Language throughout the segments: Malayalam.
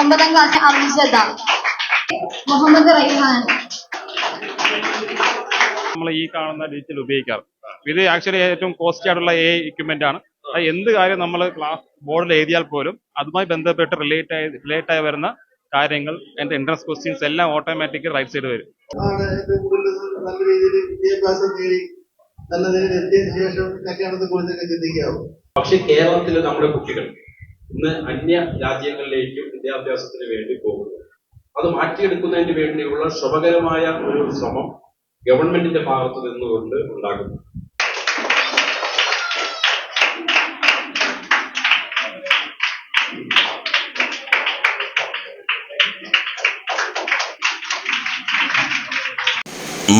ഒമ്പതാം ക്ലാസ് അംജദ. മുഹമ്മദ് റൈഹാൻ നമ്മൾ ഈ കാണുന്ന ഡിജിറ്റൽ ഉപയോഗിക്കാറ്. ഇത് ആക്ച്വലി ഏറ്റവും കോസ്റ്റ്ലി ആയിട്ടുള്ള എ എക്യുപ്മെന്റ് ആണ്. അത് എന്ത് കാര്യം നമ്മൾ ക്ലാസ് ബോർഡിൽ എഴുതിയാൽ പോലും അതുമായി ബന്ധപ്പെട്ട് റിലേറ്റ് ആയി റിലേറ്റ് ആയി വരുന്ന കാര്യങ്ങൾ എന്റെ എൻട്രൻസ് ക്വസ്റ്റ്യൻസ് എല്ലാം ഓട്ടോമാറ്റിക് റൈറ്റ് സൈഡ് വരും. നല്ല രീതിയിൽ വിദ്യാഭ്യാസം നേടി നല്ല നിലയിൽ എത്തിയതിനു ശേഷം കല്യാണത്തെ കുറിച്ചൊക്കെ ചിന്തിക്കാവും പക്ഷെ കേരളത്തിലെ നമ്മുടെ കുട്ടികൾ ഇന്ന് അന്യ രാജ്യങ്ങളിലേക്കും വിദ്യാഭ്യാസത്തിന് വേണ്ടി പോകുന്നു. അത് മാറ്റിയെടുക്കുന്നതിന് വേണ്ടിയുള്ള ശ്രമകരമായ ഒരു ശ്രമം ഗവൺമെന്റിന്റെ ഭാഗത്ത് നിന്നുകൊണ്ട് ഉണ്ടാകുന്നു.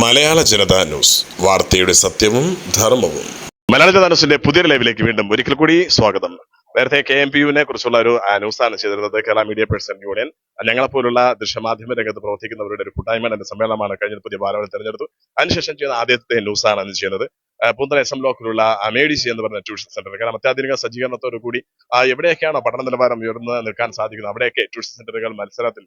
മലയാള ജനതാ ന്യൂസ്. വാർത്തയുടെ സത്യവും ധർമ്മവും. മലയാള ജനതാ ന്യൂസിന്റെ പുതിയ ലൈവിലേക്ക് വീണ്ടും ഒരിക്കൽ കൂടി സ്വാഗതം. നേരത്തെ കെ എം പി യുവിനെ കുറിച്ചുള്ള ഒരു ആ, ന്യൂസാണ് ചെയ്തിരുന്നത്. കേരള മീഡിയ പേഴ്സൺ യൂണിയൻ ഞങ്ങളെപ്പോലുള്ള ദൃശ്യമാധ്യമ രംഗത്ത് പ്രവർത്തിക്കുന്നവരുടെ ഒരു കൂട്ടായ്മയുടെ സമ്മേളനമാണ് കഴിഞ്ഞ പുതിയ ഭാരവാഹി തെരഞ്ഞെടുത്തു. അതിനുശേഷം ചെയ്യുന്ന ആദ്യത്തെ ന്യൂസാണ് അന്ന് ചെയ്യുന്നത്. പൂന്തറ എസ് എം ബ്ലോക്കിലുള്ള അമേഡിസി എന്ന് പറഞ്ഞ ട്യൂഷൻ സെന്റർ കാരണം അത്യാധുനിക സജ്ജീകരണത്തോടു കൂടി എവിടെയൊക്കെയാണോ പഠന നിലവാരം ഉയർന്ന് നിൽക്കാൻ സാധിക്കുന്നത് അവിടെയൊക്കെ ട്യൂഷൻ സെന്ററുകൾ മത്സരത്തിൽ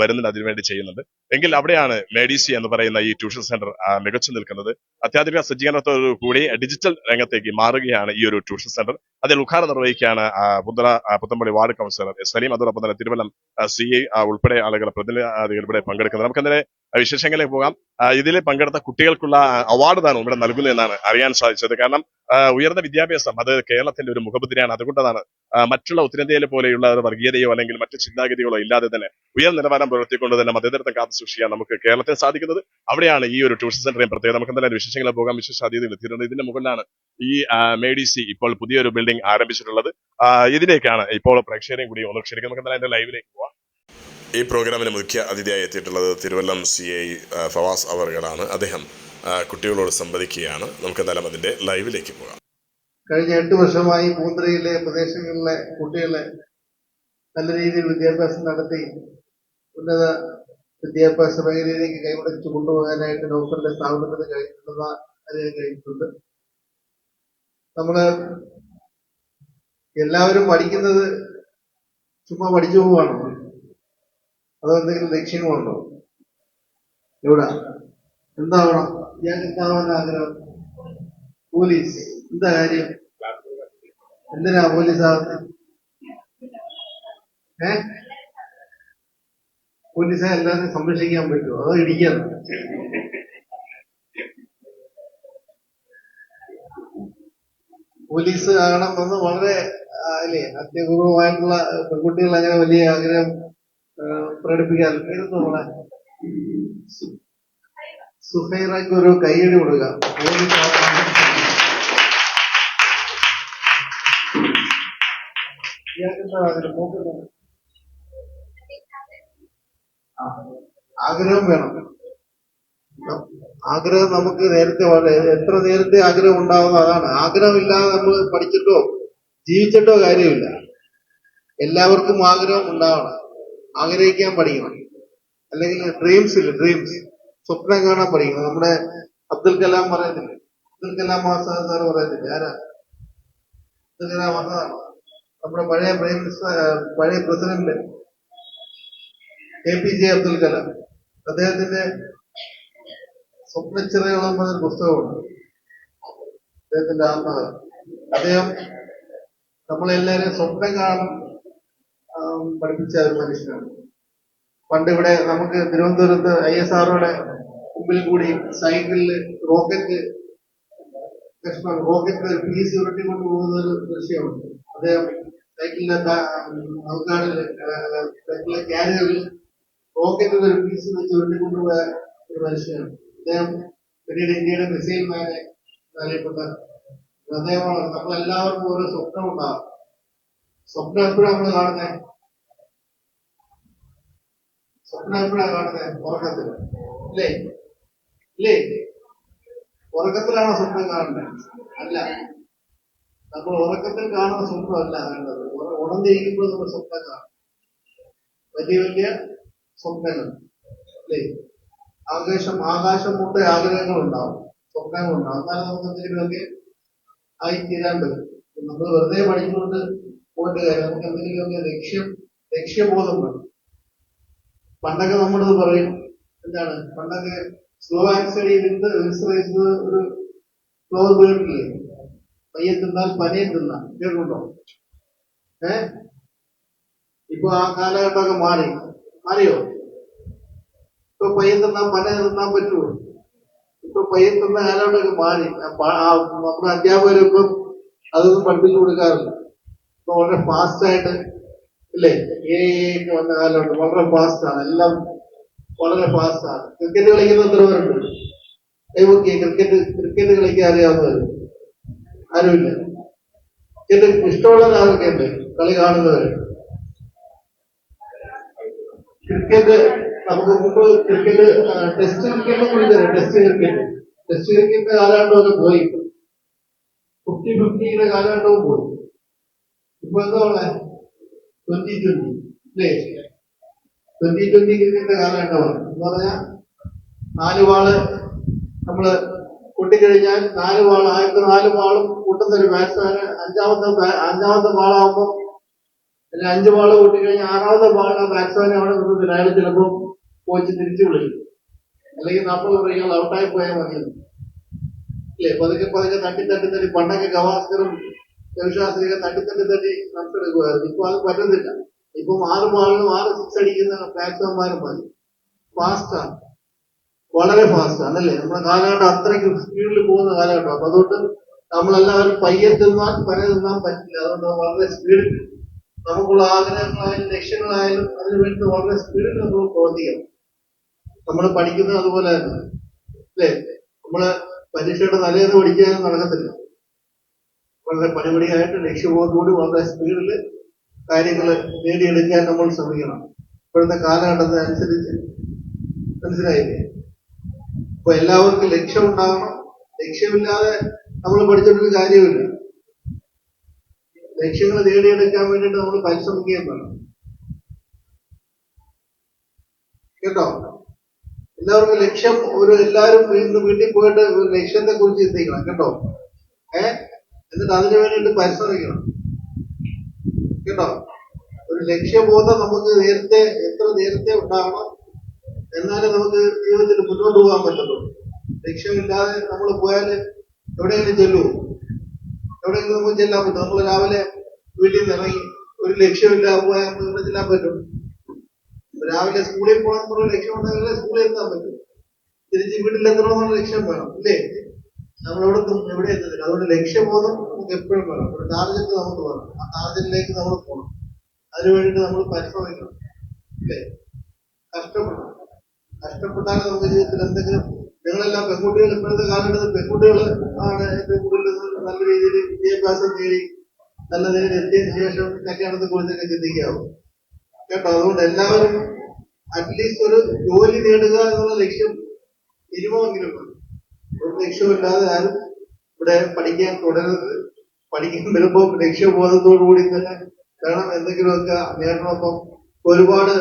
വരുന്നുണ്ട് അതിനുവേണ്ടി ചെയ്യുന്നുണ്ട്. എങ്കിൽ അവിടെയാണ് മേഡിസി എന്ന് പറയുന്ന ഈ ട്യൂഷൻ സെന്റർ മികച്ചു നിൽക്കുന്നത്. അത്യാധുനിക സജ്ജീകരണത്തോടു കൂടി ഡിജിറ്റൽ രംഗത്തേക്ക് മാറുകയാണ് ഈ ഒരു ട്യൂഷൻ സെന്റർ അതിൽ ഉദ്ഘാടനം നിർവഹിക്കുകയാണ് പുന്തല പുത്തമ്പള്ളി വാർഡ് കൗൺസിലർ സലീം. അതോടൊപ്പം തന്നെ തിരുവല്ലം സി ഉൾപ്പെടെ ആളുകൾ പ്രതിനിധികൾ ഇവിടെ പങ്കെടുക്കുന്നത് നമുക്ക് അതിന്റെ വിശേഷങ്ങളിലേക്ക് പോകാം. ഇതിൽ പങ്കെടുത്ത കുട്ടികൾക്കുള്ള അവാർഡ് ദാനം ഇവിടെ നൽകുന്നു എന്നാണ് അറിയാൻ സാധിച്ചത്. കാരണം ഉയർന്ന വിദ്യാഭ്യാസം അത് കേരളത്തിന്റെ ഒരു മുഖമുദ്രയാണ് അതുകൊണ്ടാണ് മറ്റുള്ള ഉത്തരേന്ത്യയിലെ പോലെയുള്ള വർഗീയതയോ അല്ലെങ്കിൽ മറ്റു ചിന്താഗതികളോ ഇല്ലാതെ തന്നെ ഉയർന്ന നിലവാരം പുലർത്തിക്കൊണ്ട് തന്നെ മതേതരത്തെ കാത്തു സൂക്ഷിക്കാൻ നമുക്ക് കേരളത്തിൽ സാധിക്കുന്നത്. അവിടെയാണ് ഈ ഒരു ട്യൂഷൻ സെന്ററിന് പ്രത്യേകത. നമുക്ക് എന്തായാലും വിശേഷങ്ങളെ പോകാം. വിശേഷ അതിഥികൾ എത്തിയിട്ടുണ്ട്. ഇതിന്റെ മുകളിലാണ് ഈ മേഡിസി ഇപ്പോൾ പുതിയൊരു ബിൽഡിംഗ് ആരംഭിച്ചിട്ടുള്ളത്. ഇതിലേക്കാണ് ഇപ്പോൾ പ്രേക്ഷകരെയും കൂടി ഒന്ന് ക്ഷണിക്കുന്നത്. നമുക്ക് എന്തായാലും ലൈവിലേക്ക് പോവാം ഈ പ്രോഗ്രാമിന് മുഖ്യ അതിഥിയായി എത്തിയിട്ടുള്ളത് തിരുവല്ലം സി ഐ ഫവാസ് അവർകളാണ്. അദ്ദേഹം കുട്ടികളോട് സംവദിക്കുകയാണ്. നമുക്ക് എന്തായാലും അതിന്റെ ലൈവിലേക്ക് പോകാം. കഴിഞ്ഞ എട്ട് വർഷമായി പൂന്തറയിലെ പ്രദേശങ്ങളിലെ കുട്ടികളെ നല്ല രീതിയിൽ വിദ്യാഭ്യാസം നടത്തി ഉന്നത വിദ്യാഭ്യാസ മേഖലയിലേക്ക് കൈപിടിച്ച് കൊണ്ടുപോകാനായിട്ട് ഡോക്ടറുടെ സ്ഥാപനത്തിന് കഴിഞ്ഞിട്ടുള്ള കഴിഞ്ഞിട്ടുണ്ട്. നമ്മൾ എല്ലാവരും പഠിക്കുന്നത് ചുമ്മാ പഠിച്ചു പോവാണോ. അതോ എന്തെങ്കിലും ലക്ഷ്യങ്ങളുണ്ടോ? എവിടെ? എന്താവണം? എന്താവാൻ ആഗ്രഹം? പോലീസ്. എന്താ കാര്യം? എന്തിനാ പോലീസ് ആവുന്നത് ഏ? പോലീസെ എല്ലാവരും സംരക്ഷിക്കാൻ പറ്റുമോ അതോ ഇടിക്കാൻ പോലീസ് ആകണമെന്ന് വളരെ അല്ലേ അത്യപൂർവമായിട്ടുള്ള പെൺകുട്ടികൾ അങ്ങനെ വലിയ ആഗ്രഹം ആ, എഴുതുന്നു നമ്മളെ സുഹൈറയ്ക്ക് ഒരു കൈയടി കൊടുക്കുക ആഗ്രഹം? വേണം. ആഗ്രഹം നമുക്ക് നേരത്തെ എത്ര നേരത്തെ ആഗ്രഹം ഉണ്ടാവുന്ന അതാണ്. ആഗ്രഹമില്ലാതെ നമ്മൾ പഠിച്ചിട്ടോ ജീവിച്ചിട്ടോ കാര്യമില്ല. എല്ലാവർക്കും ആഗ്രഹം ഉണ്ടാവണം. ആഗ്രഹിക്കാൻ പഠിക്കണം. അല്ലെങ്കിൽ ഡ്രീംസ് ഇല്ല ഡ്രീംസ് സ്വപ്നം കാണാൻ പഠിക്കണം. നമ്മുടെ അബ്ദുൽ കലാം പറയുന്നില്ലേ? അബ്ദുൽ കലാം ആസാദ് സാർ പറയുന്നില്ലേ? ആരാ? അബ്ദുൽ കലാം ആസാദ് നമ്മുടെ പഴയ പ്രൈം പഴയ president A P J Abdul Kalam. അദ്ദേഹത്തിന്റെ സ്വപ്നച്ചിറകളും പറഞ്ഞൊരു പുസ്തകമുണ്ട്. അദ്ദേഹത്തിന്റെ ആത്മകഥ. അദ്ദേഹം നമ്മളെല്ലാവരും സ്വപ്നം കാണാൻ ആ, പഠിപ്പിച്ച ഒരു മനുഷ്യനാണ്. പണ്ട് ഇവിടെ നമുക്ക് തിരുവനന്തപുരത്ത് ഐ എസ് ആറുടെ മുമ്പിൽ കൂടി സൈക്കിളിൽ റോക്കറ്റ് കഷ്ണം റോക്കറ്റ് പീസ് ഉരുട്ടിക്കൊണ്ട് പോകുന്ന ഒരു ദൃശ്യമുണ്ട്. അദ്ദേഹം സൈക്കിളിന്റെ സൈക്കിളിലെ ക്യാരിയറിൽ റോക്കറ്റ് ഒരു പീസ് വെച്ച് ഉരുട്ടിക്കൊണ്ടുപോയ ഒരു മനുഷ്യനാണ്. അദ്ദേഹം പിന്നീട് ഇന്ത്യയുടെ മിസൈൽ മാനെ അറിയപ്പെട്ട അദ്ദേഹമാണ്. നമ്മളെല്ലാവർക്കും ഓരോ സ്വപ്നം ഉണ്ടാകും സ്വപ്നം എപ്പോഴും നമ്മൾ കാണുന്നത് സ്വപ്നം എപ്പോഴാണ് കാണുന്നത് ഉറക്കത്തിൽ ഇല്ലേ? ഇല്ലേ? ഉറക്കത്തിലാണോ സ്വപ്നം കാണുന്നത് അല്ല. നമ്മൾ ഉറക്കത്തിൽ കാണുന്ന സ്വപ്നമല്ല വേണ്ടത്. ഉണർന്നിരിക്കുമ്പോൾ നമ്മൾ സ്വപ്നം കാണും. വലിയ വലിയ സ്വപ്നങ്ങൾ. അല്ലേ ആകാശം ആകാശം ഉണ്ടാവും സ്വപ്നങ്ങൾ ഉണ്ടാവും എന്നാലും നമുക്ക് എന്തെങ്കിലുമൊക്കെ തീരാൻ പറ്റും. നമ്മൾ വെറുതെ പഠിച്ചുകൊണ്ട് പോയിട്ട് കാര്യം നമുക്ക് എന്തെങ്കിലുമൊക്കെ ലക്ഷ്യം ലക്ഷ്യബോധം വേണം. പണ്ടൊക്കെ നമ്മളത് പറയും എന്താണ് പണ്ടൊക്കെ സ്ലോ ആക്സഡി വിത്ത് വിശ്രയിച്ചത് ഒരു സ്ലോ വീട്ടില്ലേ പയ്യെ തിന്നാൽ പനിയെ തിന്നാം കേട്ടുണ്ടോ ഏ? ഇപ്പൊ ആ കാലഘട്ടമൊക്കെ മാറി. മാറിയോ? ഇപ്പൊ പയ്യെ തിന്നാൻ പന തിന്നാൻ പറ്റുമോ ഇപ്പൊ പയ്യെ തിന്ന കാലഘട്ടമൊക്കെ മാറി. നമ്മുടെ അധ്യാപകരൊക്കെ അതൊന്നും പഠിപ്പിച്ചു കൊടുക്കാറില്ല. ഇപ്പൊ വളരെ ഫാസ്റ്റ് ഏ ഒക്കെ വന്ന കാലമുണ്ട്. വളരെ ഫാസ്റ്റ് ആണ്. എല്ലാം വളരെ ഫാസ്റ്റ് ആണ്. ക്രിക്കറ്റ് കളിക്കുന്ന എത്ര പേരുണ്ട്? ക്രിക്കറ്റ് ക്രിക്കറ്റ് കളിക്കാൻ അറിയാവുന്നവർ ആരുമില്ല. ക്രിക്കറ്റ് ഇഷ്ടമുള്ള ആരൊക്കെ ഉണ്ട്. കളി കാണുന്നവര്. ക്രിക്കറ്റ് നമുക്ക് മുമ്പ് ക്രിക്കറ്റ് ടെസ്റ്റ് ക്രിക്കറ്റ് വിളിച്ചത് ടെസ്റ്റ് ക്രിക്കറ്റ് ടെസ്റ്റ് ക്രിക്കറ്റിന്റെ കാലഘട്ടമൊക്കെ പോയി. ഫിഫ്റ്റി ഫിഫ്റ്റിയുടെ കാലഘട്ടവും പോയി. ഇപ്പൊ എന്താ ഉള്ളത്? ട്വന്റി ട്വന്റി അല്ലേ ട്വന്റി ട്വന്റി ക്രിക്കറ്റിന്റെ കാലഘട്ടമാണ്. എന്ന് പറഞ്ഞാൽ നാല് വാൾ നമ്മൾ കൊട്ടിക്കഴിഞ്ഞാൽ നാല് വാൾ ആദ്യത്തെ നാല് വാളും കൂട്ടുന്ന ഒരു ബാറ്റ്സ്മാന് അഞ്ചാമത്തെ അഞ്ചാമത്തെ വാളാകുമ്പോൾ അല്ലെ അഞ്ച് വാൾ കൂട്ടിക്കഴിഞ്ഞാൽ ആറാമത്തെ വാളിന് ബാറ്റ്സ്മാനെ അവിടെ നിന്നില്ല അയാൾ ചിലപ്പോൾ കോച്ച് തിരിച്ചു വിളിക്കും. അല്ലെങ്കിൽ നമ്മൾ പറയുക ഔട്ടായി പോയാൽ മതിയെന്ന്. അല്ലേ പതുക്കെ പതുക്കെ തട്ടി തട്ടി തട്ടി പണ്ടൊക്കെ ഗവാസ്കറും രവിശാസ്ത്രിയൊക്കെ തട്ടി തട്ടി തട്ടി നട്ടെടുക്കുമായിരുന്നു ഇപ്പൊ അത് പറ്റുന്നില്ല. ഇപ്പൊ ആറ് മാളിലും ആറ് സിക്സ് അടിക്കുന്ന ബാറ്റ്സ്മാൻമാരും മതി. ഫാസ്റ്റാണ് വളരെ ഫാസ്റ്റാണ് അല്ലേ? നമ്മുടെ കാലഘട്ടം അത്രയ്ക്ക് സ്പീഡിൽ പോകുന്ന കാലഘട്ടം. അപ്പൊ അതുകൊണ്ട് നമ്മളെല്ലാവരും പയ്യെ തിന്നാൻ പന തിന്നാൻ പറ്റില്ല. അതുകൊണ്ട് വളരെ സ്പീഡിൽ നമുക്കുള്ള ആഗ്രഹങ്ങളായാലും ലക്ഷ്യങ്ങളായാലും അതിനു വേണ്ടി വളരെ സ്പീഡിൽ നമ്മൾ പ്രവർത്തിക്കണം. നമ്മൾ പഠിക്കുന്നത് അതുപോലെ തന്നെ അല്ലേ? നമ്മൾ പരീക്ഷയുടെ തലേന്ന് പഠിക്കാനും നടക്കത്തില്ല. വളരെ പടിപടിയായിട്ട് ലക്ഷ്യബോധത്തോട് വളരെ സ്പീഡിൽ കാര്യങ്ങൾ നേടിയെടുക്കാൻ നമ്മൾ ശ്രമിക്കണം. ഇപ്പോഴത്തെ കാലഘട്ടത്തിനനുസരിച്ച് മനസ്സിലായില്ലേ? അപ്പൊ എല്ലാവർക്കും ലക്ഷ്യം ഉണ്ടാകണം ലക്ഷ്യമില്ലാതെ നമ്മൾ പഠിച്ചിട്ടൊരു കാര്യമില്ല ലക്ഷ്യങ്ങൾ നേടിയെടുക്കാൻ വേണ്ടിയിട്ട് നമ്മൾ പരിശ്രമിക്കുകയും വേണം. കേട്ടോ? എല്ലാവർക്കും ലക്ഷ്യം ഒരു എല്ലാവരും വീണ്ടും വീട്ടിൽ പോയിട്ട് ലക്ഷ്യത്തെ കുറിച്ച് ചിന്തിക്കണം. കേട്ടോ? ഏ? എന്നിട്ട് അതിനു വേണ്ടിയിട്ട് പരിശ്രമിക്കണം. കേട്ടോ? ഒരു ലക്ഷ്യബോധം നമുക്ക് നേരത്തെ എത്ര നേരത്തെ ഉണ്ടാകണം എന്നാലേ നമുക്ക് ജീവിതത്തിൽ മുന്നോട്ട് പോകാൻ പറ്റത്തുള്ളൂ. ലക്ഷ്യമില്ലാതെ നമ്മൾ പോയാൽ എവിടെയെങ്കിലും ചെല്ലൂ. എവിടെയെങ്കിലും നമുക്ക് ചെല്ലാൻ പറ്റും. നമ്മൾ രാവിലെ വീട്ടിൽ നിന്ന് ഇറങ്ങി ഒരു ലക്ഷ്യമില്ലാതെ പോയാൽ നമുക്ക് ഇവിടെ ചെല്ലാൻ പറ്റും? രാവിലെ സ്കൂളിൽ പോകണം എന്നുള്ള ലക്ഷ്യമുണ്ടെങ്കിൽ സ്കൂളിൽ എത്താൻ പറ്റും. തിരിച്ച് വീട്ടിലെത്തണമെന്നുള്ള ലക്ഷ്യം വേണം ഇല്ലേ? നമ്മളെവിടെ ഇവിടെ എവിടെ എത്തുന്നില്ല. അതുകൊണ്ട് ലക്ഷ്യബോധം നമുക്ക് എപ്പോഴും വേണം. ഒരു ടാർഗറ്റ് നമുക്ക് വേണം. ആ ടാർഗറ്റിലേക്ക് നമ്മൾ പോകണം അതിനുവേണ്ടി നമ്മൾ പരിശ്രമിക്കണം. അല്ലേ? കഷ്ടപ്പെടണം. കഷ്ടപ്പെട്ടാൽ നമുക്ക് ജീവിതത്തിൽ എന്തെങ്കിലും നിങ്ങളെല്ലാം പെൺകുട്ടികൾ ഇപ്പോഴത്തെ കാലഘട്ടത്തിൽ പെൺകുട്ടികൾ ആണ് ഏറ്റവും കൂടുതൽ നല്ല രീതിയിൽ വിദ്യാഭ്യാസം നേടി നല്ല നിലയിൽ എത്തിയതിനു ശേഷം കല്യാണത്തെ കുറിച്ചൊക്കെ ചിന്തിക്കാവും കേട്ടോ? അതുകൊണ്ട് എല്ലാവരും അറ്റ്ലീസ്റ്റ് ഒരു ജോലി നേടുക എന്നുള്ള ലക്ഷ്യം ഇരുമെങ്കിലും. ഒരു ലക്ഷ്യമില്ലാതെ ഞാൻ ഇവിടെ പഠിക്കാൻ തുടരുന്നത്. പഠിക്കാൻ വരുമ്പോൾ ലക്ഷ്യബോധത്തോടു കൂടി തന്നെ വേണം എന്തെങ്കിലുമൊക്കെ നേടണം ഒരുപാട്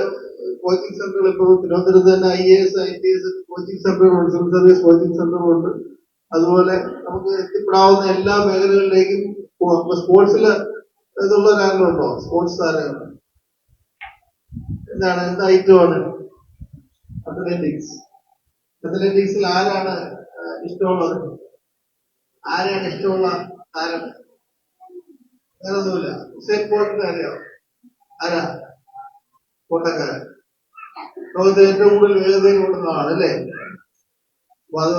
കോച്ചിങ് സെന്ററുകൾ ഇപ്പോൾ തിരുവനന്തപുരത്ത് തന്നെ I A S I P S coaching സെന്ററുകളുണ്ട് civil service coaching സെന്ററുകളുണ്ട് അതുപോലെ നമുക്ക് എത്തിപ്പെടാവുന്ന എല്ലാ മേഖലകളിലേക്കും പോകാം സ്പോർട്സിൽ ഇതുള്ള കാര്യങ്ങളുണ്ടോ? സ്പോർട്സ് താരങ്ങൾ. എന്താണ്? എന്ത് ഐറ്റമാണ്? അത്ലറ്റിക്സ് അത്ലറ്റിക്സിൽ ആരാണ് ഇഷ്ടമുള്ളത്? ആരാണ് ഇഷ്ടമുള്ള താരം? വേറൊന്നുമില്ല. ഹുസൈൻ ബോൾട്ടിനെ ആരാ? കോട്ടക്കാരൻ. ലോകത്തെ ഏറ്റവും കൂടുതൽ വേഗതയിൽ ഓടുന്ന ആളല്ലേ അത്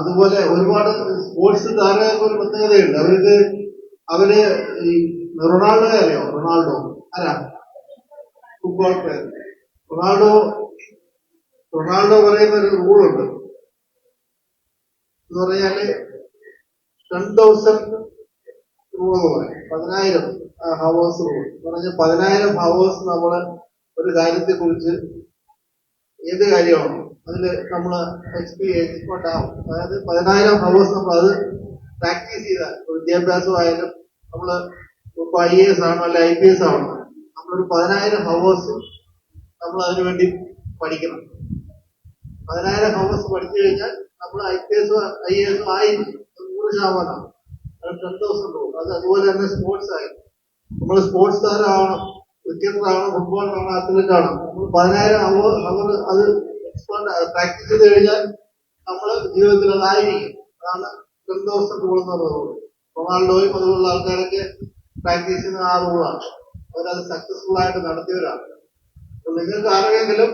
അതുപോലെ ഒരുപാട് സ്പോർട്സ് താരങ്ങൾക്ക് ഒരു പ്രത്യേകതയുണ്ട്. അവർക്ക് അവർ ഈ റൊണാൾഡോ അറിയോ? റൊണാൾഡോ. ആരാ? ഫുട്ബോൾ പ്ലെയർ റൊണാൾഡോ റൊണാൾഡോ പറയുന്ന ഒരു റൂളുണ്ട് എന്ന് പറഞ്ഞാൽ ടെൻ തൗസൻഡ് പതിനായിരം ഹവേഴ്സ് റൂൾ എന്ന് പറഞ്ഞാൽ പതിനായിരം ഹവേഴ്സ് നമ്മൾ ഒരു കാര്യത്തെ കുറിച്ച് ഏത് കാര്യമാണോ അതിൽ നമ്മൾ എക്സ്പീരിയൻസ് ഉണ്ടാവും അതായത് പതിനായിരം ഹവേഴ്സ് നമ്മൾ അത് പ്രാക്ടീസ് ചെയ്താൽ വിദ്യാഭ്യാസമായാലും നമ്മൾ ഇപ്പൊ ഐ എസ് ആണോ അല്ലെ ഐ പി എസ് ആണോ നമ്മളൊരു പതിനായിരം ഹവേഴ്സ് നമ്മൾ അതിനു വേണ്ടി പഠിക്കണം. പതിനായിരം ഹവേഴ്സ് പഠിച്ചു കഴിഞ്ഞാൽ നമ്മൾ I P S I S ആയി നൂറ് ടെൻ പോകും. അത് അതുപോലെ തന്നെ സ്പോർട്സ് ആയി. നമ്മൾ സ്പോർട്സ് താരമാവണം ക്രിക്കറ്ററാണ് ഫുട്ബോളറാണ് അത്ലറ്റാണ് നമ്മൾ പതിനായിരം അവർ അവർ അത് പ്രാക്ടീസ് ചെയ്ത് കഴിഞ്ഞാൽ നമ്മൾ ജീവിതത്തിൽ അതായിരിക്കും. അതാണ് സന്തോഷം റൂൾ എന്ന് പറയുന്നത് റൊണാൾഡോയും അതുപോലുള്ള ആൾക്കാരൊക്കെ പ്രാക്ടീസ് ചെയ്യുന്ന ആ റോളാണ്. അവരത് സക്സസ്ഫുൾ ആയിട്ട് നടത്തിയവരാണ്. നിങ്ങൾക്ക് ആരെങ്കിലും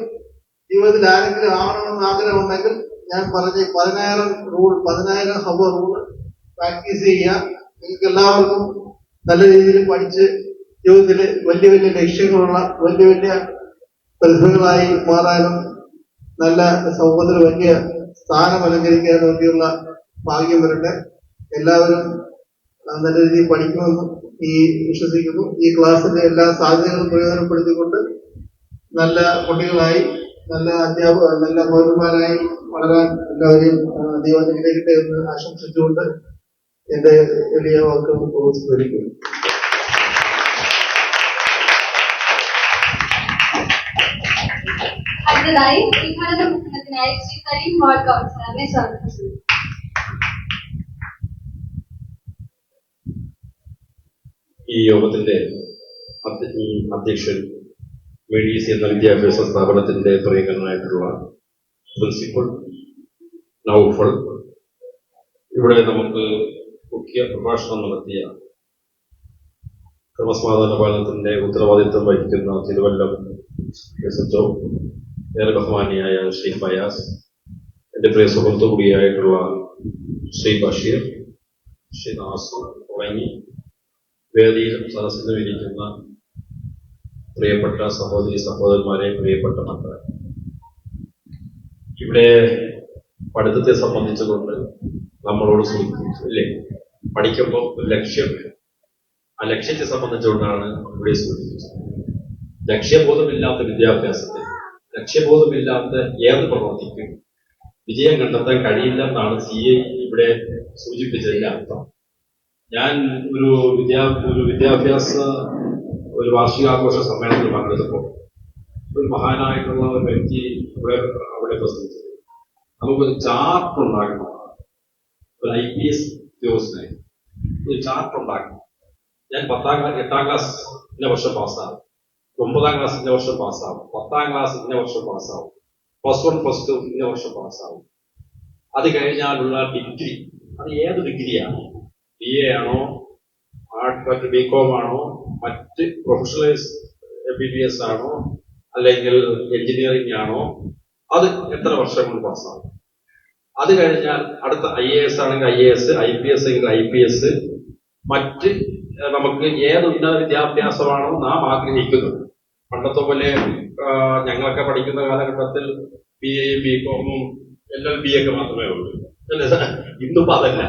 ജീവിതത്തിൽ ആരെങ്കിലും ആവണമെന്ന് ആഗ്രഹം ഉണ്ടെങ്കിൽ ഞാൻ പറഞ്ഞ പതിനായിരം റൂൾ പതിനായിരം ഹവർ റൂൾ പ്രാക്ടീസ് ചെയ്യുക നിങ്ങൾക്ക് എല്ലാവർക്കും നല്ല രീതിയിൽ പഠിച്ച് ജീവിതത്തിൽ വലിയ വലിയ ലക്ഷ്യങ്ങളുള്ള വലിയ വലിയ പ്രതിഭകളായി മാറാനും നല്ല സമൂഹത്തിൽ വലിയ സ്ഥാനം അലങ്കരിക്കാനും ഒക്കെയുള്ള ഭാഗ്യം വരട്ടെ എല്ലാവരും നല്ല രീതിയിൽ പഠിക്കുമെന്നും ഈ വിശ്വസിക്കുന്നു. ഈ ക്ലാസ്സിന്റെ എല്ലാ സാധ്യതകളും പ്രയോജനപ്പെടുത്തിക്കൊണ്ട് നല്ല കുട്ടികളായി നല്ല അധ്യാപക നല്ല പൗരന്മാരായി വളരാൻ എല്ലാവരെയും ദൈവം അനുഗ്രഹിക്കട്ടെ എന്ന് ആശംസിച്ചുകൊണ്ട് എന്റെ എളിയ വാക്കുകൾ ഉപസ്മരിക്കുന്നു അടുത്തതായി ഉദ്ഘാടന പ്രസംഗത്തിനായി ശ്രീ കരീം വാർഡ് കൗൺസിലറിനെ സ്വാഗതം. ചെയ്യുന്നു ഈ യോഗത്തിന്റെ അധ്യക്ഷൻ മെഡീസ് എന്ന വിദ്യാഭ്യാസ സ്ഥാപനത്തിന്റെ പ്രിയങ്കരനായിട്ടുള്ള പ്രിൻസിപ്പൽ നൗഫൾ ഇവിടെ നമുക്ക് മുഖ്യ പ്രഭാഷണം നടത്തിയ ക്രമസമാധാന പാലനത്തിന്റെ ഉത്തരവാദിത്വം വഹിക്കുന്ന തിരുവല്ലം എസ് എച്ച് ഒ ഏറെ ബഹുമാനിയായ ശ്രീ ഫയാസ് എന്റെ പ്രിയ സുഹൃത്തു കൂടിയായിട്ടുള്ള ശ്രീ ബഷീർ ശ്രീ നാസ് തുടങ്ങി വേദിയിൽ സദസ്സിലും ഇരിക്കുന്ന പ്രിയപ്പെട്ട സഹോദരി സഹോദരന്മാരെ പ്രിയപ്പെട്ട മക്കളെ. ഇവിടെ പഠിത്തത്തെ സംബന്ധിച്ചുകൊണ്ട് നമ്മളോട് സൂചിപ്പിച്ചു അല്ലേ? പഠിക്കുമ്പോൾ ഒരു ലക്ഷ്യം. ആ ലക്ഷ്യത്തെ സംബന്ധിച്ചുകൊണ്ടാണ് ഇവിടെ സൂചിപ്പിച്ചത്. ലക്ഷ്യബോധമില്ലാത്ത വിദ്യാഭ്യാസത്തെ ലക്ഷ്യബോധമില്ലാത്ത ഏത് പ്രവർത്തിക്കും വിജയം കണ്ടെത്താൻ കഴിയില്ല എന്നാണ് സി എ ഇവിടെ സൂചിപ്പിച്ചതിന്റെ അർത്ഥം. ഞാൻ ഒരു വിദ്യാ ഒരു വിദ്യാഭ്യാസ ഒരു വാർഷികാഘോഷ സമ്മേളനത്തിൽ പങ്കെടുത്തപ്പോൾ ഒരു മഹാനായിട്ടുള്ള ഒരു വ്യക്തി ഇവിടെ അവിടെ പ്രസംഗിച്ചത്. നമുക്കൊരു ചാർട്ട് ഉണ്ടാക്കണം. ഒരു ഐ പി എസ് ഉദ്യോഗസ്ഥനായി ഒരു ചാർട്ട് ഉണ്ടാക്കണം. ഞാൻ പത്താം ക്ലാസ് എട്ടാം ക്ലാസ് ഇന്ന വർഷം പാസ്സാവും ഒമ്പതാം ക്ലാസ് ഇന്ന വർഷം പാസ്സാവും പത്താം ക്ലാസ് വർഷം പാസ്സാവും പ്ലസ് വൺ പ്ലസ് ടു ഇന്ന വർഷം പാസ്സാവും അത് കഴിഞ്ഞാലുള്ള ഡിഗ്രി അത് ഏത് ഡിഗ്രിയാണ് ബി എ ആണോ? മറ്റ് ബി കോം ആണോ? മറ്റ് professionalise M B B S ആണോ? അല്ലെങ്കിൽ എഞ്ചിനീയറിംഗ് ആണോ അത് എത്ര വർഷം കൊണ്ട് പാസ്സാകും. അത് കഴിഞ്ഞാൽ അടുത്ത ഐ എ എസ് ആണെങ്കിൽ I A S I P S എങ്കിൽ ഐ പി എസ് മറ്റ് നമുക്ക് ഏത് ഉന്നത വിദ്യാഭ്യാസമാണോ നാം ആഗ്രഹിക്കുന്നത്. പണ്ടത്തെ പോലെ ഞങ്ങളൊക്കെ പഠിക്കുന്ന കാലഘട്ടത്തിൽ ബി എയും ബി കോമും എൽ എൽ ബി ഒക്കെ മാത്രമേ ഉള്ളൂ. അല്ലേ? സാർ? ഇന്നിപ്പോ അതല്ല.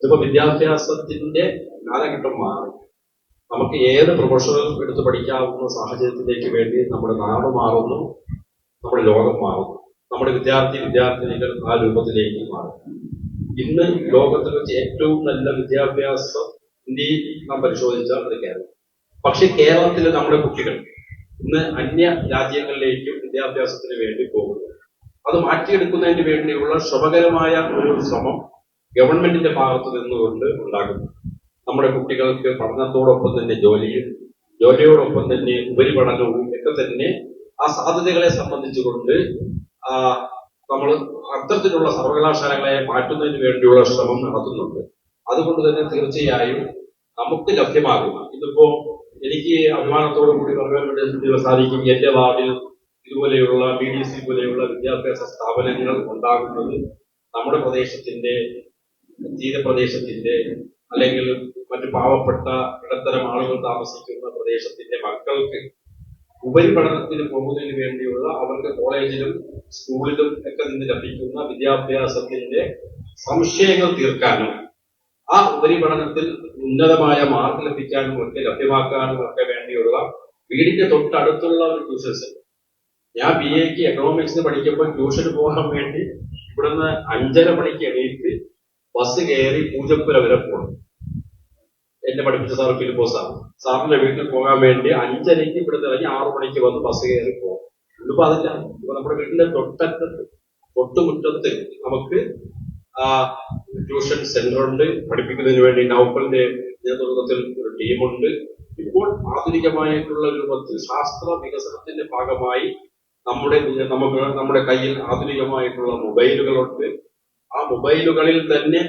ഇതിപ്പോ വിദ്യാഭ്യാസത്തിന്റെ കാലഘട്ടം മാറി. നമുക്ക് ഏത് പ്രൊഫഷണൽ എടുത്ത് പഠിക്കാവുന്ന സാഹചര്യത്തിലേക്ക് വേണ്ടി നമ്മുടെ നാട് മാറുന്നു നമ്മുടെ ലോകം മാറുന്നു. നമ്മുടെ വിദ്യാർത്ഥി വിദ്യാർത്ഥിനികൾ ആ രൂപത്തിലേക്ക് മാറും ഇന്ന് ലോകത്തിൽ വെച്ച് ഏറ്റവും നല്ല വിദ്യാഭ്യാസം ഇന്ത്യയിൽ നാം പരിശോധിച്ചാൽ അത് കേരളം. പക്ഷെ കേരളത്തിലെ നമ്മുടെ കുട്ടികൾ ഇന്ന് അന്യ രാജ്യങ്ങളിലേക്കും വിദ്യാഭ്യാസത്തിന് വേണ്ടി പോകുന്നു. അത് മാറ്റിയെടുക്കുന്നതിന് വേണ്ടിയുള്ള ശ്രമകരമായ ഒരു ശ്രമം ഗവൺമെന്റിന്റെ ഭാഗത്ത് നിന്നുകൊണ്ട് ഉണ്ടാകുന്നു. നമ്മുടെ കുട്ടികൾക്ക് പഠനത്തോടൊപ്പം തന്നെ ജോലിയും ജോലിയോടൊപ്പം തന്നെ ഉപരിപഠനവും ഒക്കെ തന്നെ ആ സാധ്യതകളെ സംബന്ധിച്ചുകൊണ്ട് നമ്മൾ അത്തരത്തിലുള്ള സർവകലാശാലകളെ മാറ്റുന്നതിന് വേണ്ടിയുള്ള ശ്രമം നടത്തുന്നുണ്ട്. അതുകൊണ്ട് തന്നെ തീർച്ചയായും നമുക്ക് ലഭ്യമാകും. ഇതിപ്പോ എനിക്ക് അഭിമാനത്തോടു കൂടി പറയാൻ വേണ്ടി സാധിക്കും. എന്റെ വാർഡിൽ ഇതുപോലെയുള്ള ബി ഡി സി പോലെയുള്ള വിദ്യാഭ്യാസ സ്ഥാപനങ്ങൾ ഉണ്ടാകുന്നത് നമ്മുടെ പ്രദേശത്തിന്റെ തീരപ്രദേശത്തിന്റെ അല്ലെങ്കിൽ മറ്റു പാവപ്പെട്ട ഇടത്തരം ആളുകൾ താമസിക്കുന്ന പ്രദേശത്തിന്റെ മക്കൾക്ക് ഉപരിപഠനത്തിന് പോകുന്നതിന് വേണ്ടിയുള്ള അവർക്ക് കോളേജിലും സ്കൂളിലും ഒക്കെ നിന്ന് ലഭിക്കുന്ന വിദ്യാഭ്യാസത്തിന്റെ സംശയങ്ങൾ തീർക്കാനും ആ ഉപരിപഠനത്തിൽ ഉന്നതമായ മാർക്ക് ലഭിക്കാനും ഒക്കെ ലഭ്യമാക്കാനും ഒക്കെ വേണ്ടിയുള്ള വീടിന്റെ തൊട്ടടുത്തുള്ള ഒരു ട്യൂഷൻസ് ഞാൻ ബി എക്ക് എക്കണോമിക്സിന് പഠിക്കുമ്പോൾ ട്യൂഷന് പോകാൻ വേണ്ടി ഇവിടുന്ന് അഞ്ചര മണിക്ക് എണീറ്റ് ബസ് കയറി പൂജപ്പുര വരെ പോകണം എന്നെ പഠിപ്പിച്ച സാർ ഫിലിപ്പോസ് ആണ്. സാറിന്റെ വീട്ടിൽ പോകാൻ വേണ്ടി അഞ്ചരയ്ക്ക് ഇവിടുന്ന് ഇറങ്ങി ആറു മണിക്ക് വന്ന് ബസ് കയറി പോകും ഇന്നിപ്പോ അതില്ല. ഇപ്പൊ നമ്മുടെ വീട്ടിലെ തൊട്ടറ്റത്ത് തൊട്ടുമുറ്റത്ത് നമുക്ക് ട്യൂഷൻ സെന്റർ ഉണ്ട്. പഠിപ്പിക്കുന്നതിന് വേണ്ടി നൗഫലിന്റെ നേതൃത്വത്തിൽ ഒരു ടീമുണ്ട് ഇപ്പോൾ ആധുനികമായിട്ടുള്ള രൂപത്തിൽ ശാസ്ത്ര വികസനത്തിന്റെ ഭാഗമായി നമ്മുടെ നമുക്ക് നമ്മുടെ കയ്യിൽ ആധുനികമായിട്ടുള്ള മൊബൈലുകളുണ്ട്. ആ മൊബൈലുകളിൽ തന്നെ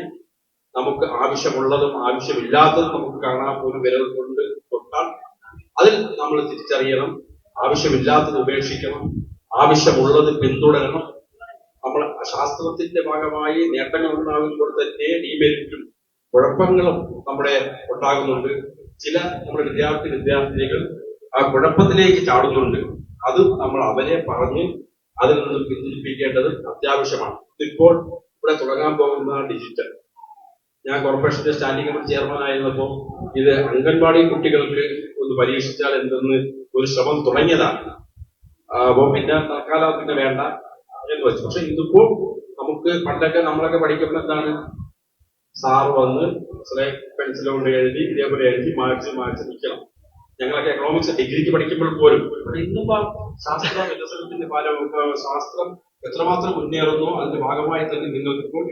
നമുക്ക് ആവശ്യമുള്ളതും ആവശ്യമില്ലാത്തതും നമുക്ക് കാണാൻ പോലും വിരൽ കൊണ്ട് തൊട്ടാൽ അതിൽ നമ്മൾ തിരിച്ചറിയണം ആവശ്യമില്ലാത്തത് ഉപേക്ഷിക്കണം ആവശ്യമുള്ളത് പിന്തുടരണം. നമ്മൾ ശാസ്ത്രത്തിന്റെ ഭാഗമായി നേട്ടങ്ങൾ ഉണ്ടാകുമ്പോൾ തന്നെ ഡീമെരിറ്റും കുഴപ്പങ്ങളും നമ്മുടെ ഉണ്ടാകുന്നുണ്ട്. ചില നമ്മുടെ വിദ്യാർത്ഥി വിദ്യാർത്ഥിനികൾ ആ കുഴപ്പത്തിലേക്ക് ചാടുന്നുണ്ട്. അത് നമ്മൾ അവരെ പറഞ്ഞ് അതിൽ നിന്നും പിന്തിരിപ്പിക്കേണ്ടത് അത്യാവശ്യമാണ്. ഇപ്പോൾ ഇവിടെ തുടങ്ങാൻ പോകുന്ന ഡിജിറ്റൽ. ഞാൻ കോർപ്പറേഷന്റെ സ്റ്റാൻഡിംഗ് കമ്മിറ്റി ചെയർമാൻ ആയിരുന്നപ്പോൾ ഇത് അംഗൻവാടി കുട്ടികൾക്ക് ഒന്ന് പരീക്ഷിച്ചാൽ എന്തെന്ന് ഒരു ശ്രമം തുടങ്ങിയതാണ്. അപ്പോൾ പിന്നെ തൽക്കാലം പിന്നെ വേണ്ട എന്ന് വെച്ചു. പക്ഷെ ഇതിപ്പോൾ നമുക്ക് പണ്ടൊക്കെ നമ്മളൊക്കെ പഠിക്കുമ്പോൾ എന്താണ്? സാറ് വന്ന് പെൻസിൽ കൊണ്ട് എഴുതി ഇതേപോലെ എഴുതി മാർച്ച് മാർച്ച് നിൽക്കണം. ഞങ്ങളൊക്കെ എക്കണോമിക്സ് ഡിഗ്രിക്ക് പഠിക്കുമ്പോൾ പോലും പക്ഷെ ഇന്നിപ്പോ ശാസ്ത്ര വികസനത്തിന്റെ ശാസ്ത്രം എത്രമാത്രം മുന്നേറുന്നു അതിന്റെ ഭാഗമായി തന്നെ നിങ്ങൾക്ക് ഇപ്പോൾ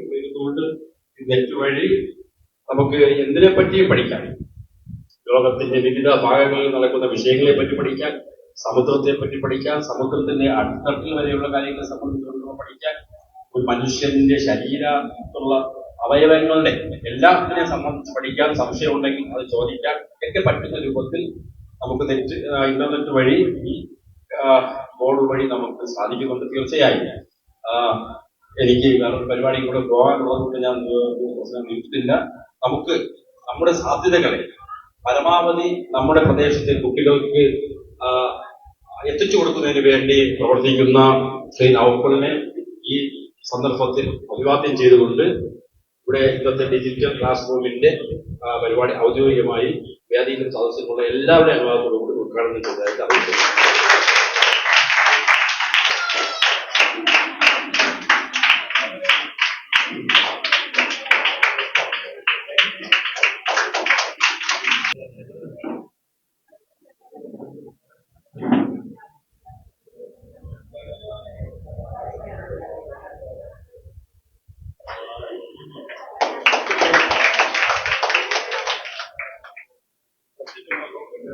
നെറ്റ് വഴി നമുക്ക് എന്തിനെ പറ്റിയും പഠിക്കാം. ലോകത്തിന്റെ വിവിധ ഭാഗങ്ങളിൽ നടക്കുന്ന വിഷയങ്ങളെ പറ്റി പഠിക്കാം സമുദ്രത്തെ പറ്റി പഠിക്കാൻ സമുദ്രത്തിന്റെ അടിത്തട്ടിൽ വരെയുള്ള കാര്യങ്ങളെ സംബന്ധിച്ചുള്ള പഠിക്കാൻ ഒരു മനുഷ്യന്റെ ശരീരത്തുള്ള അവയവങ്ങളുടെ എല്ലാത്തിനെ സംബന്ധിച്ച് പഠിക്കാൻ സംശയം ഉണ്ടെങ്കിൽ അത് ചോദിക്കാൻ ഒക്കെ പറ്റുന്ന രൂപത്തിൽ നമുക്ക് നെറ്റ് ഇന്റർനെറ്റ് വഴി ഈ ബോർഡ് വഴി നമുക്ക് സാധിക്കുന്നുണ്ട് തീർച്ചയായും. എനിക്ക് വേറൊരു പരിപാടി കൂടെ പോകാനുള്ളത് കൊണ്ട് ഞാൻ നിൽക്കുന്നില്ല നമുക്ക് നമ്മുടെ സാധ്യതകളെ പരമാവധി നമ്മുടെ പ്രദേശത്തെ കുട്ടികൾക്ക് എത്തിച്ചു കൊടുക്കുന്നതിന് വേണ്ടി പ്രവർത്തിക്കുന്ന ശ്രീ നവപ്പളിനെ ഈ സന്ദർഭത്തിൽ അഭിവാദ്യം ചെയ്തുകൊണ്ട് ഇവിടെ ഇന്നത്തെ ഡിജിറ്റൽ ക്ലാസ് റൂമിന്റെ പരിപാടി ഔദ്യോഗികമായി വേദിയിലും സദസ്സിലുള്ള എല്ലാവരുടെയും അനുവാദത്തോടുകൂടി ഉദ്ഘാടനം ചെയ്തതായിട്ട് അറിയിക്കുന്നു.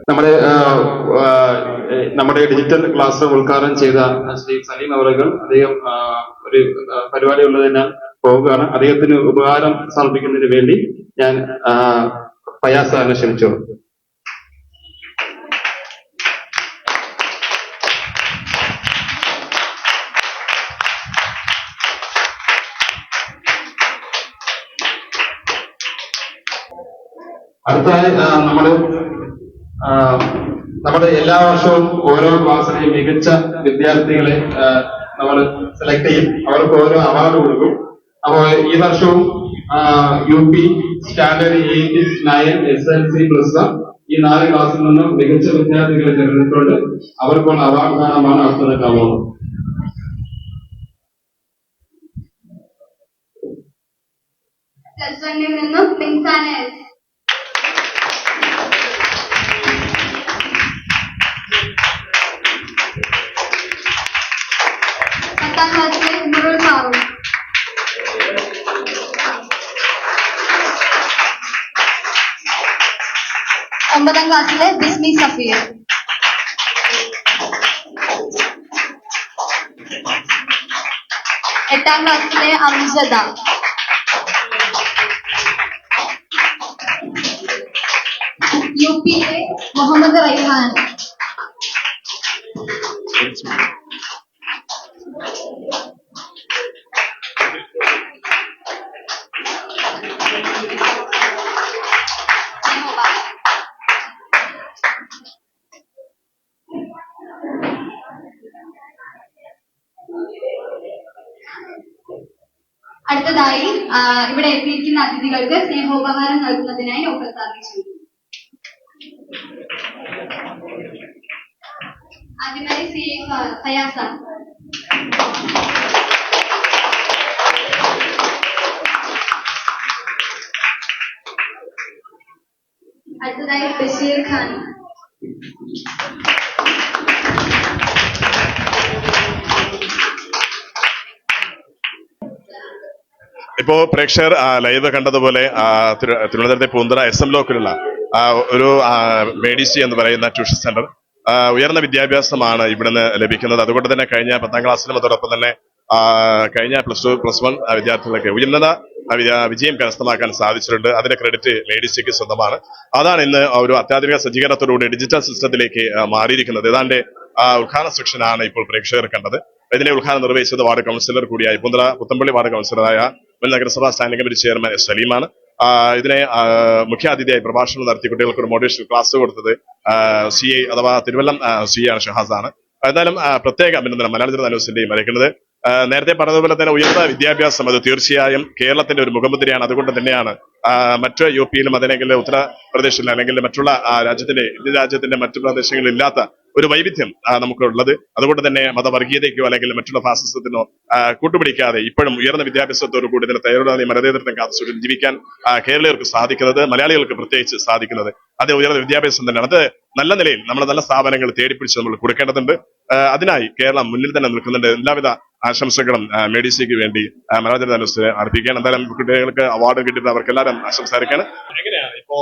നമ്മുടെ നമ്മുടെ ഡിജിറ്റൽ ക്ലാസ് ഉദ്ഘാടനം ചെയ്ത ശ്രീ സലീം അവറുകൾ അദ്ദേഹം ഒരു പരിപാടി ഉള്ളതിനാൽ പോവുകയാണ് അദ്ദേഹത്തിന് ഉപകാരം സമർപ്പിക്കുന്നതിന് വേണ്ടി ഞാൻ പയാസാറിനെ ഫയാസ് അടുത്തായി നമ്മൾ നമ്മുടെ എല്ലാ വർഷവും ഓരോ ക്ലാസ്സിലെയും മികച്ച വിദ്യാർത്ഥികളെ നമ്മൾ സെലക്ട് ചെയ്യും. അവർക്ക് ഓരോ അവാർഡ് കൊടുക്കും. അപ്പോൾ ഈ വർഷവും U P standard eight nine S L C plus one ഈ നാല് ക്ലാസ്സിൽ നിന്നും മികച്ച വിദ്യാർത്ഥികളെ തിരഞ്ഞെടുത്തുകൊണ്ട് അവർക്കുള്ള അവാർഡ് ദാനമാണ് അടുത്ത അവാർഡ് പ്ലസ് വണ്ണിൽ നിന്നും പിൻസാന എസ് പത്താം ക്ലാസ്സിലെ ഉമറുൽ ഫാറൂഖ് ഒമ്പതാം ക്ലാസ്സിലെ ബിസ്മി സഫീർ എട്ടാം ക്ലാസ്സിലെ അംജദ യു പിയിലെ മുഹമ്മദ് റൈഹാൻ അടുത്തതായി ആ, ഇവിടെ എത്തിയിരിക്കുന്ന അതിഥികൾക്ക് സ്നേഹോപഹാരം നൽകുന്നതിനായി ഓഫർ സ്ഥാപിച്ചു. ആദ്യമായി സി എ ഫയാസ അടുത്തതായി ബഷീർ ഖാൻ. ഇപ്പോ പ്രേക്ഷകർ ലൈവ് കണ്ടതുപോലെ തിരുവനന്തപുരത്തെ പൂന്തറ എസ് എം ലോക്കിലുള്ള ഒരു മേഡിസി എന്ന് പറയുന്ന ട്യൂഷൻ സെന്റർ ഉയർന്ന വിദ്യാഭ്യാസമാണ് ഇവിടുന്ന് ലഭിക്കുന്നത്. അതുകൊണ്ട് തന്നെ കഴിഞ്ഞ പത്താം ക്ലാസ്സിലും അതോടൊപ്പം തന്നെ കഴിഞ്ഞ പ്ലസ് ടു പ്ലസ് വൺ വിദ്യാർത്ഥികൾക്ക് ഉയർന്നത വിജയം കരസ്ഥമാക്കാൻ സാധിച്ചിട്ടുണ്ട്. അതിന്റെ ക്രെഡിറ്റ് ലേഡീസിക്ക് സ്വന്തമാണ്. അതാണ് ഇന്ന് ഒരു അത്യാധുനിക സജ്ജീകരണത്തോടുകൂടി ഡിജിറ്റൽ സിസ്റ്റത്തിലേക്ക് മാറിയിരിക്കുന്നത്. ഏതാണ്ട് ഉദ്ഘാടന സെക്ഷനാണ് ഇപ്പോൾ പ്രേക്ഷകർ കണ്ടത്. ഇതിനെ ഉദ്ഘാടനം നിർവഹിച്ചത് വാർഡ് കൗൺസിലർ കൂടിയായി പുന്തറ പുത്തമ്പള്ളി വാർഡ് കൗൺസിലറായ മുൻ നഗരസഭാ സ്റ്റാൻഡിംഗ് കമ്മിറ്റി ചെയർമാൻ എസ് സലീമാണ്. ഇതിനെ മുഖ്യാതിഥിയായി പ്രഭാഷണം നടത്തി കുട്ടികൾക്ക് ഒരു മോട്ടിവേഷൻ ക്ലാസ് കൊടുത്തത് സി ഐ അഥവാ തിരുവല്ലം സി ആണ് ഷഹാസാണ്. എന്നാലും പ്രത്യേക അഭിനന്ദനം മലയാള ന്യൂസിന്റെയും അറിയിക്കുന്നത് നേരത്തെ പറഞ്ഞതുപോലെ തന്നെ ഉയർന്ന വിദ്യാഭ്യാസം അത് തീർച്ചയായും കേരളത്തിന്റെ ഒരു മുഖമുദ്രയാണ്. അതുകൊണ്ട് തന്നെയാണ് മറ്റു യു പിയിലും അതല്ലെങ്കിൽ ഉത്തർപ്രദേശിലും അല്ലെങ്കിൽ മറ്റുള്ള രാജ്യത്തിന്റെ ഇന്ത്യ രാജ്യത്തിന്റെ മറ്റു പ്രദേശങ്ങളിൽ ഇല്ലാത്ത ഒരു വൈവിധ്യം നമുക്കുള്ളത്. അതുകൊണ്ട് തന്നെ മതവർഗീയതയ്ക്കോ അല്ലെങ്കിൽ മറ്റുള്ള ഫാസിസത്തിനോ കൂട്ടുപിടിക്കാതെ ഇപ്പോഴും ഉയർന്ന വിദ്യാഭ്യാസത്തോടു കൂടി തന്നെ തയ്യാറാതെ മരതേതരത്തിന് കാത്തുസൂക്ഷിച്ച് ജീവിക്കാൻ കേരളീയർക്ക് സാധിക്കുന്നത് മലയാളികൾക്ക് പ്രത്യേകിച്ച് സാധിക്കുന്നത് അത് ഉയർന്ന വിദ്യാഭ്യാസം തന്നെയാണ്. അത് നല്ല നിലയിൽ നമ്മൾ നല്ല സ്ഥാപനങ്ങൾ തേടിപ്പിടിച്ച് നമ്മൾ കൊടുക്കേണ്ടതുണ്ട്. അതിനായി കേരളം മുന്നിൽ തന്നെ നിൽക്കുന്നുണ്ട്. എല്ലാവിധ ആശംസകളും മെഡിസിക്ക് വേണ്ടി മനോജന അർപ്പിക്കാൻ എന്തായാലും കുട്ടികൾക്ക് അവാർഡ് കിട്ടിയിട്ട് അവർക്ക് എല്ലാവരും അറിയിക്കാണ് എങ്ങനെയാണ് ഇപ്പോ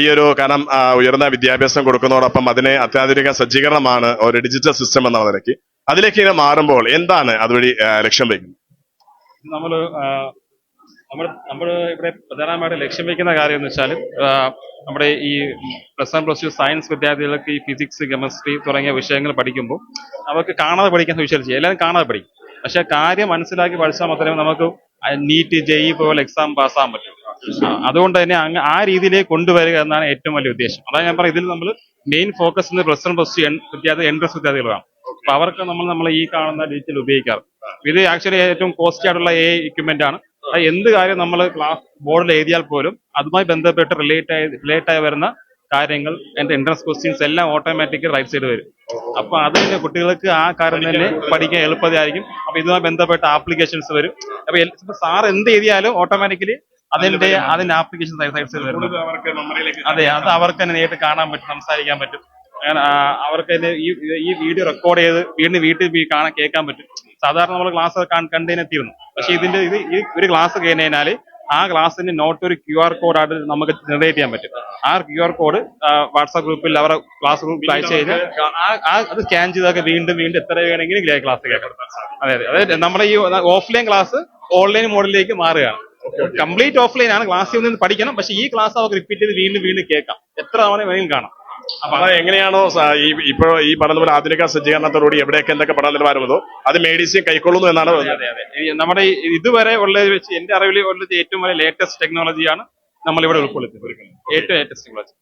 ഈ ഒരു കാരണം ഉയർന്ന വിദ്യാഭ്യാസം കൊടുക്കുന്നതോടൊപ്പം അതിനെ അത്യാധുനിക സജ്ജീകരണമാണ് ഒരു ഡിജിറ്റൽ സിസ്റ്റം എന്ന നിലയ്ക്ക് അതിലേക്ക് ഇങ്ങനെ മാറുമ്പോൾ എന്താണ് അതുവഴി ലക്ഷ്യം വയ്ക്കുന്നത്? നമ്മൾ നമ്മൾ നമ്മൾ ഇവിടെ പ്രധാനമായിട്ട് ലക്ഷ്യം വയ്ക്കുന്ന കാര്യം എന്ന് വെച്ചാൽ നമ്മുടെ ഈ plus one plus two science വിദ്യാർത്ഥികൾക്ക് ഈ ഫിസിക്സ് കെമിസ്ട്രി തുടങ്ങിയ വിഷയങ്ങൾ പഠിക്കുമ്പോൾ അവർക്ക് കാണാതെ പഠിക്കാൻ ചെയ്യും. എല്ലാവരും കാണാതെ പഠിക്കും. പക്ഷെ കാര്യം മനസ്സിലാക്കി പഠിച്ചാൽ മാത്രമേ നമുക്ക് നീറ്റ് ജെഇ പോലെ എക്സാം പാസ്സാകാൻ പറ്റൂ. അതുകൊണ്ട് തന്നെ ആ രീതിയിലേക്ക് കൊണ്ടുവരിക എന്നാണ് ഏറ്റവും വലിയ ഉദ്ദേശം. അതാണ് ഞാൻ പറയുന്നത് ഇതിൽ നമ്മൾ main focus plus one plus two വിദ്യാർത്ഥി എൻട്രൻസ് വിദ്യാർത്ഥികളാണ്. അപ്പൊ അവർക്ക് നമ്മൾ നമ്മൾ ഈ കാണുന്ന ഡിജിറ്റൽ ഉപയോഗിക്കാറ്. ഇത് ആക്ച്വലി ഏറ്റവും കോസ്റ്റ് ആയിട്ടുള്ള എ ഇക്വിപ്മെന്റ് ആണ്. എന്ത് കാര്യം നമ്മൾ ക്ലാസ് ബോർഡിൽ എഴുതിയാൽ പോലും അതുമായി ബന്ധപ്പെട്ട് റിലേറ്റ് ആയി റിലേറ്റ് ആയി വരുന്ന കാര്യങ്ങൾ എന്റെ എൻട്രൻസ് ക്വസ്റ്റ്യൻസ് എല്ലാം ഓട്ടോമാറ്റിക് റൈറ്റ് സൈഡ് വരും. അപ്പൊ അത് തന്നെ കുട്ടികൾക്ക് ആ കാര്യം തന്നെ പഠിക്കാൻ എളുപ്പമായിരിക്കും. അപ്പൊ ഇതുമായി ബന്ധപ്പെട്ട ആപ്ലിക്കേഷൻസ് വരും. അപ്പൊ സാർ എന്ത് എഴുതിയാലും ഓട്ടോമാറ്റിക്കലി അതിന്റെ അതിന്റെ ആപ്ലിക്കേഷൻ സൈറ്റ്സ് അതെ അത് അവർക്ക് തന്നെ നേരിട്ട് കാണാൻ പറ്റും സംസാരിക്കാൻ പറ്റും. അങ്ങനെ അവർക്ക് തന്നെ ഈ ഈ വീഡിയോ റെക്കോർഡ് ചെയ്ത് വീണ്ടും വീട്ടിൽ പോയി കാണാൻ കേൾക്കാൻ പറ്റും. സാധാരണ നമ്മൾ ക്ലാസ് കണ്ടതിനെ തീർന്നു. പക്ഷെ ഇതിന്റെ ഇത് ഈ ഒരു ക്ലാസ് കഴിഞ്ഞാൽ ആ ക്ലാസ്സിന്റെ നോട്ട് ഒരു ക്യു ആർ കോഡ് ആയിട്ട് നമുക്ക് ജനറേറ്റ് ചെയ്യാൻ പറ്റും. ആ ക്യു ആർ കോഡ് വാട്സാപ്പ് ഗ്രൂപ്പിൽ അവരുടെ ക്ലാസ് ഗ്രൂപ്പിൽ അയച്ചു കഴിഞ്ഞാൽ അത് സ്കാൻ ചെയ്തൊക്കെ വീണ്ടും വീണ്ടും എത്ര വേണമെങ്കിലും ക്ലാസ് കേൾക്കാം. അതെ അതെ. അതായത് നമ്മുടെ ഈ ഓഫ്ലൈൻ ക്ലാസ് ഓൺലൈൻ മോഡിലേക്ക് മാറുകയാണ്. കംപ്ലീറ്റ് ഓഫ്ലൈൻ ആണ്. ക്ലാസ്സിൽ നിന്ന് പഠിക്കണം. പക്ഷെ ഈ ക്ലാസ് അവർക്ക് റിപ്പീറ്റ് ചെയ്ത് വീണ്ടും വീണ്ടും കേൾക്കാം. എത്ര തവണ വേണമെങ്കിലും കാണാം. അപ്പൊ എങ്ങനെയാണോ ഇപ്പൊ ഈ ഇപ്പോ ഈ പറഞ്ഞ ആധുനിക സജ്ജീകരണത്തോടുകൂടി എവിടെയൊക്കെ എന്തൊക്കെ പഠന നിലവാരമോ അത് മേഡിസിൻ കൈക്കൊള്ളുന്നു എന്നാണ് നമ്മുടെ ഇതുവരെ ഉള്ളത് വെച്ച് എന്റെ അറിവിൽ ഉള്ളത് ഏറ്റവും വലിയ ലേറ്റസ്റ്റ് ടെക്നോളജിയാണ് നമ്മൾ ഇവിടെ ഉൾക്കൊള്ളുന്നത് ഏറ്റവും ലേറ്റസ്റ്റ് ടെക്നോളജി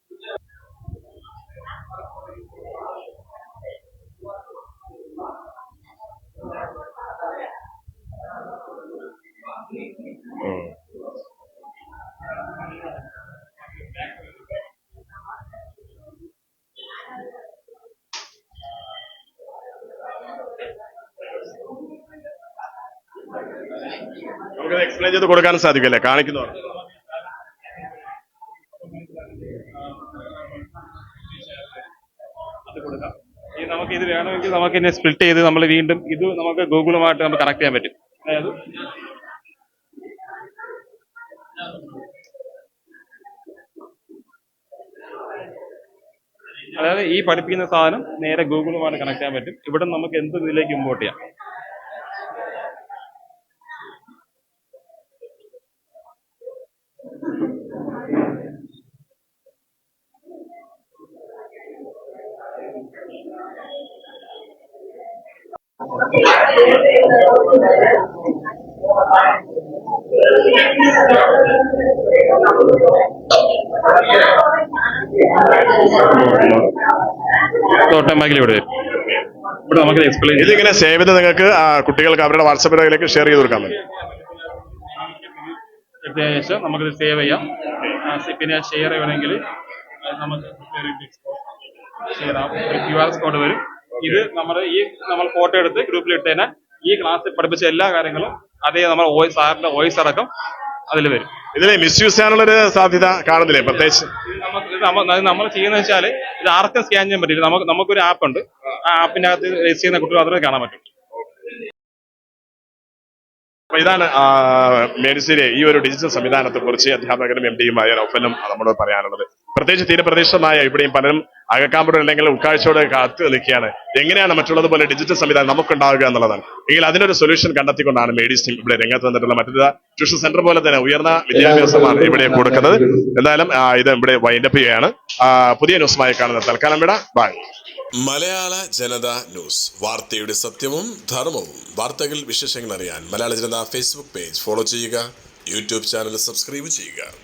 എക്സ്പ്ലെയിൻ ചെയ്ത് കൊടുക്കാൻ സാധിക്കില്ലേ? കാണിക്കുന്നു അത് നമുക്ക് ഇത് വേണമെങ്കിൽ നമുക്ക് ഇതിനെ സ്പ്ലിറ്റ് ചെയ്ത് നമ്മൾ വീണ്ടും ഇത് നമുക്ക് ഗൂഗിളുമായിട്ട് നമുക്ക് കണക്ട് ചെയ്യാൻ പറ്റും. അതായത് അതായത് ഈ പഠിപ്പിക്കുന്ന സാധനം നേരെ ഗൂഗിളുമായിട്ട് കണക്ട് ചെയ്യാൻ പറ്റും. ഇവിടെ നമുക്ക് എന്ത് ഇതിലേക്ക് ഇമ്പോർട്ട് ചെയ്യാം? ഓട്ടോമാറ്റിക്കലി ഇവിടെ. വരും ഇവിടെ നമുക്ക് എക്സ്പ്ലെയിൻ ചെയ്യാം. ഇതിങ്ങനെ സേവ് ചെയ്ത് നിങ്ങൾക്ക് കുട്ടികൾക്ക് അവരുടെ വാട്സപ്പിലേക്ക് ഷെയർ ചെയ്ത് കൊടുക്കാൻ പറ്റും. ശേഷം നമുക്കിത് സേവ് ചെയ്യാം. പിന്നെ ഷെയർ ചെയ്യണമെങ്കിൽ നമുക്ക് ഷെയർ ആവും. ക്യു ആർ കോഡ് വരും. ഇത് നമ്മൾ ഈ നമ്മൾ ഫോട്ടോ എടുത്ത് ഗ്രൂപ്പിൽ ഇട്ട് കഴിഞ്ഞാൽ ഈ ക്ലാസ്സിൽ പഠിപ്പിച്ച എല്ലാ കാര്യങ്ങളും അതേ നമ്മൾ വോയിസ് സാറിന്റെ വോയിസ് അടക്കം അതിൽ വരും. മിസ് മിസ്യൂസ് ചെയ്യാനുള്ള ഒരു സാധ്യത കാണുന്നില്ലേ? പ്രത്യേകിച്ച് നമ്മൾ ചെയ്യുന്നത് വെച്ചാൽ ഇത് ആർക്കും സ്കാൻ ചെയ്യാൻ പറ്റില്ല. നമുക്ക് നമുക്കൊരു ആപ്പ് ഉണ്ട്. ആ ആപ്പിന്റെ അകത്ത് രജിസ്റ്റർ ചെയ്യുന്ന കുട്ടികൾ അതിൽ കാണാൻ പറ്റും. അപ്പൊ ഇതാണ് ഈ ഒരു ഡിജിറ്റൽ സംവിധാനത്തെ കുറിച്ച് അധ്യാപകനും എം ഡിയുമായ നൗഫലും നമ്മളോട് പറയാനുള്ളത്. പ്രത്യേകിച്ച് തീരപ്രദേശമായ ഇവിടെയും പലരും അകക്കാമ്പുറം അല്ലെങ്കിൽ ഉൾക്കാഴ്ചയോടെ കാത്തു നിൽക്കുകയാണ്. എങ്ങനെയാണ് മറ്റുള്ളതുപോലെ ഡിജിറ്റൽ സംവിധാനം നമുക്കുണ്ടാവുക എന്നുള്ളതാണ്. എങ്കിൽ അതിനൊരു സൊല്യൂഷൻ കണ്ടെത്തിക്കൊണ്ടാണ് മേഡീസ് ടീം ഇവിടെ രംഗത്ത് വന്നിട്ടുള്ള മറ്റൊരു ട്യൂഷൻ സെന്റർ പോലെ തന്നെ ഉയർന്ന വിദ്യാഭ്യാസമാണ് ഇവിടെ കൊടുക്കുന്നത്. എന്തായാലും ഇത് ഇവിടെ വൈൻഡപ്പ് ചെയ്യുകയാണ്. പുതിയ ന്യൂസുമായി കാണുന്നത് തൽക്കാലം വിട. By Malayala Janata news. വാർത്തയുടെ സത്യവും ധർമ്മവും. വാർത്തകൾ വിശേഷങ്ങൾ അറിയാൻ Malayala Janatha Facebook page follow ചെയ്യുക. യൂട്യൂബ് ചാനൽ സബ്സ്ക്രൈബ് ചെയ്യുക.